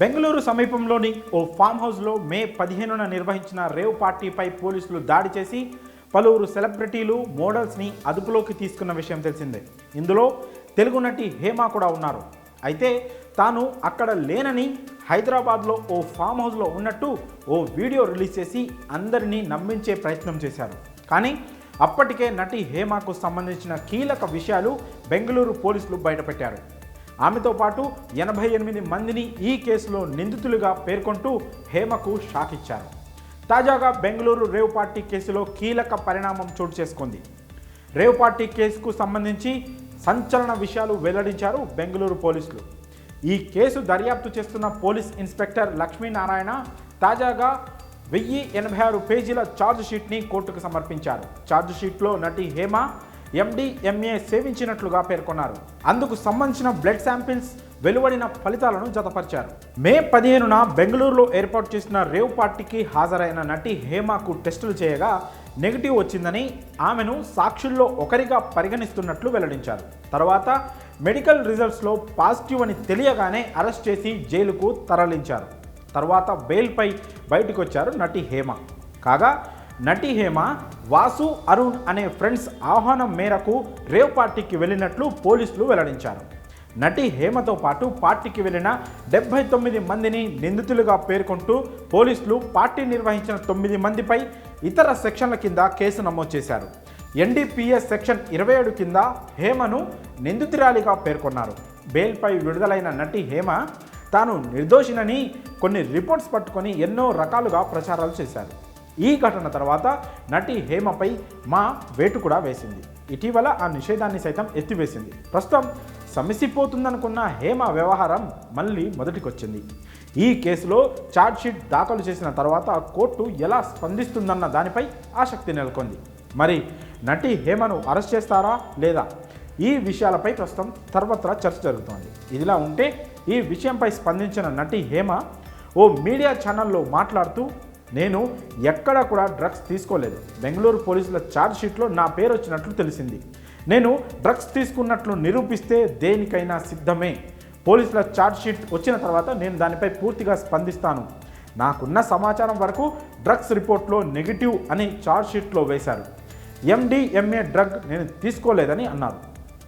బెంగళూరు సమీపంలోని ఓ ఫామ్ హౌస్లో మే పదిహేనున నిర్వహించిన రేవ్ పార్టీపై పోలీసులు దాడి చేసి పలువురు సెలబ్రిటీలు మోడల్స్ని అదుపులోకి తీసుకున్న విషయం తెలిసిందే. ఇందులో తెలుగు నటి హేమ కూడా ఉన్నారు. అయితే తాను అక్కడ లేనని హైదరాబాద్లో ఓ ఫామ్ హౌస్లో ఉన్నట్టు ఓ వీడియో రిలీజ్ చేసి అందరినీ నమ్మించే ప్రయత్నం చేశారు. కానీ అప్పటికే నటి హేమకు సంబంధించిన కీలక విషయాలు బెంగళూరు పోలీసులు బయటపెట్టారు. ఆమెతో పాటు ఎనభై ఎనిమిది మందిని ఈ కేసులో నిందితులుగా పేర్కొంటూ హేమకు షాక్ ఇచ్చారు. తాజాగా బెంగళూరు రేవ్ పార్టీ కేసులో కీలక పరిణామం చోటు చేసుకుంది. రేవ్ పార్టీ కేసుకు సంబంధించి సంచలన విషయాలు వెల్లడించారు బెంగళూరు పోలీసులు. ఈ కేసు దర్యాప్తు చేస్తున్న పోలీస్ ఇన్స్పెక్టర్ లక్ష్మీనారాయణ తాజాగా వెయ్యి ఎనభై ఆరు పేజీల ఛార్జ్ షీట్ని కోర్టుకు సమర్పించారు. ఛార్జ్ షీట్లో నటి హేమ ఎండిఎంఏ సేవించినట్లుగా పేర్కొన్నారు. అందుకు సంబంధించిన బ్లడ్ శాంపిల్స్ వెలువడిన ఫలితాలను జతపరిచారు. మే పదిహేనున బెంగళూరులో ఏర్పాటు చేసిన రేవ్ పార్టీకి హాజరైన నటి హేమకు టెస్టులు చేయగా నెగిటివ్ వచ్చిందని ఆమెను సాక్షుల్లో ఒకరిగా పరిగణిస్తున్నట్లు వెల్లడించారు. తర్వాత మెడికల్ రిజల్ట్స్లో పాజిటివ్ అని తెలియగానే అరెస్ట్ చేసి జైలుకు తరలించారు. తర్వాత బెయిల్పై బయటకొచ్చారు నటి హేమ. కాగా నటి హేమ వాసు అరుణ్ అనే ఫ్రెండ్స్ ఆహ్వానం మేరకు రేవ్ పార్టీకి వెళ్ళినట్లు పోలీసులు వెల్లడించారు. నటి హేమతో పాటు పార్టీకి వెళ్ళిన డెబ్బై తొమ్మిది మందిని నిందితులుగా పేర్కొంటూ పోలీసులు పార్టీ నిర్వహించిన తొమ్మిది మందిపై ఇతర సెక్షన్ల కింద కేసు నమోదు చేశారు. ఎన్డీపీఎస్ సెక్షన్ ఇరవై ఏడు కింద హేమను నిందితురాలిగా పేర్కొన్నారు. బెయిల్పై విడుదలైన నటి హేమ తాను నిర్దోషినని కొన్ని రిపోర్ట్స్ పట్టుకొని ఎన్నో రకాలుగా ప్రచారాలు చేశారు. ఈ ఘటన తర్వాత నటి హేమపై మా వేటు కూడా వేసింది. ఇటీవల ఆ నిషేధాన్ని సైతం ఎత్తివేసింది. ప్రస్తుతం సమసిపోతుందనుకున్న హేమ వ్యవహారం మళ్ళీ మొదటికొచ్చింది. ఈ కేసులో ఛార్జ్షీట్ దాఖలు చేసిన తర్వాత కోర్టు ఎలా స్పందిస్తుందన్న దానిపై ఆసక్తి నెలకొంది. మరి నటి హేమను అరెస్ట్ చేస్తారా లేదా? ఈ విషయాలపై ప్రస్తుతం సర్వత్రా చర్చ జరుగుతోంది. ఇదిలా ఉంటే ఈ విషయంపై స్పందించిన నటి హేమ ఓ మీడియా ఛానల్లో మాట్లాడుతూ నేను ఎక్కడా కూడా డ్రగ్స్ తీసుకోలేదు. బెంగళూరు పోలీసుల ఛార్జ్ షీట్లో నా పేరు వచ్చినట్లు తెలిసింది. నేను డ్రగ్స్ తీసుకున్నట్లు నిరూపిస్తే దేనికైనా సిద్ధమే. పోలీసుల ఛార్జ్ షీట్ వచ్చిన తర్వాత నేను దానిపై పూర్తిగా స్పందిస్తాను. నాకున్న సమాచారం వరకు డ్రగ్స్ రిపోర్ట్లో నెగిటివ్ అని ఛార్జ్ షీట్లో వేశారు. ఎండిఎంఏ డ్రగ్ నేను తీసుకోలేదని అన్నారు.